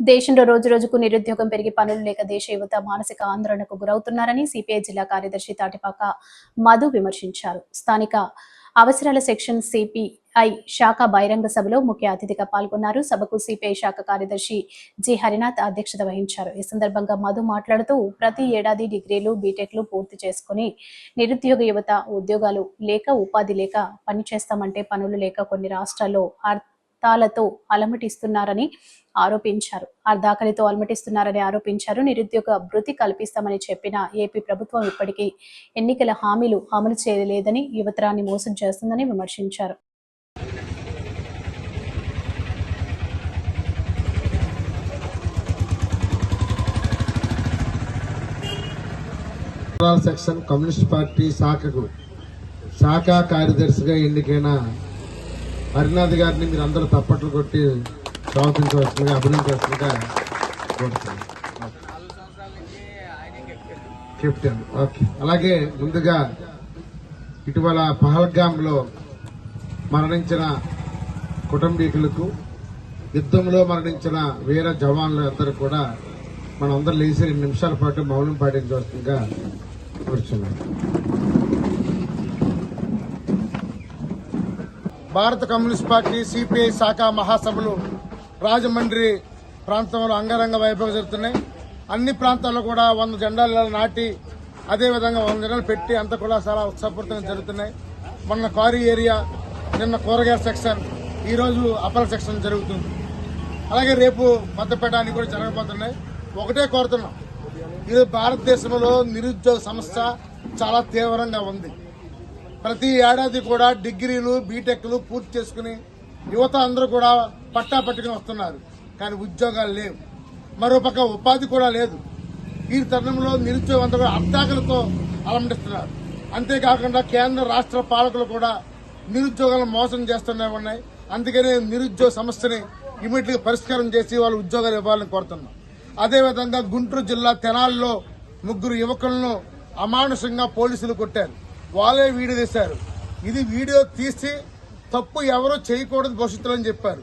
దేశంలో రోజు రోజుకు నిరుద్యోగం పెరిగి పనులు లేక దేశ యువత మానసిక ఆందోళనకు గురవుతున్నారని సిపిఐ జిల్లా కార్యదర్శి తాటిపాక మధు విమర్శించారు. స్థానిక అవసరాల సెక్షన్ సిపిఐ శాఖ బహిరంగ సభలో ముఖ్య అతిథిగా పాల్గొన్నారు. సభకు సిపిఐ శాఖ కార్యదర్శి జి. హరినాథ్ అధ్యక్షత వహించారు. ఈ సందర్భంగా మధు మాట్లాడుతూ ప్రతి ఏడాది డిగ్రీలు బీటెక్లు పూర్తి చేసుకుని నిరుద్యోగ యువత ఉద్యోగాలు లేక ఉపాధి లేక పని చేస్తామంటే పనులు లేక కొన్ని రాష్ట్రాల్లో చట్టాలతో అలమటిస్తున్నారని ఆరోపించారు. అర్ధాకలితో అలమటిస్తున్నారని ఆరోపించారు. నిరుద్యోగ భృతి కల్పిస్తామని చెప్పిన ఏపీ ప్రభుత్వం ఇప్పటికీ ఎన్నికల హామీలు అమలు చేయలేదని యువతరాన్ని మోసం చేస్తుందని విమర్శించారు. సెక్షన్ కమ్యూనిస్ట్ పార్టీ శాఖకు శాఖ కార్యదర్శిగా ఎన్నికైన హరినాథ్ గారిని మీరు అందరూ తప్పట్లు కొట్టి స్వాగతించవలసిందిగా అభినందించవలసిందిగా కోరుతున్నాను. Captain okay. అలాగే ముందుగా ఇటీవల పహల్గామ్లో మరణించిన కుటుంబీకులకు యుద్ధంలో మరణించిన వీర జవాన్లందరూ కూడా మనందరూ లేచి రెండు నిమిషాల పాటు మౌనం పాటించవలసిందిగా కూర్చున్నాం భారత కమ్యూనిస్ట్ పార్టీ సిపిఐ శాఖ మహాసభలు రాజమండ్రి ప్రాంతంలో అంగరంగ వైభవం జరుగుతున్నాయి. అన్ని ప్రాంతాల్లో కూడా వంద జెండాలు నాటి అదేవిధంగా వంద జెండాలు పెట్టి అంతా కూడా చాలా ఉత్సాహపూరితంగా జరుగుతున్నాయి. మొన్న కారీ ఏరియా నిన్న కూరగాయల సెక్షన్ ఈరోజు అపర సెక్షన్ జరుగుతుంది. అలాగే రేపు మద్దపేట అని కూడా జరగబోతున్నాయి. ఒకటే కోరుతున్నాం. ఇది భారతదేశంలో నిరుద్యోగ సమస్య చాలా తీవ్రంగా ఉంది. ప్రతి ఏడాది కూడా డిగ్రీలు బీటెక్లు పూర్తి చేసుకుని యువత అందరూ కూడా పట్టా పట్టుకుని వస్తున్నారు. కానీ ఉద్యోగాలు లేవు. మరోపక్క ఉపాధి కూడా లేదు. ఈ తరుణంలో నిరుద్యోగం అంతా కూడా అర్ధాకలతో అలమటిస్తున్నారు అంతేకాకుండా కేంద్ర రాష్ట్ర పాలకులు కూడా నిరుద్యోగాలను మోసం చేస్తూనే ఉన్నాయి. అందుకనే నిరుద్యోగ సమస్యని ఇమీడియట్గా పరిష్కారం చేసి వాళ్ళు ఉద్యోగాలు ఇవ్వాలని కోరుతున్నాం. అదేవిధంగా గుంటూరు జిల్లా తెనాల్లో ముగ్గురు యువకులను అమానుషంగా పోలీసులు కొట్టారు. వాళ్ళే వీడియో తీశారు. ఇది వీడియో తీసి తప్పు ఎవరూ చేయకూడదు భవిష్యత్తులో అని చెప్పారు.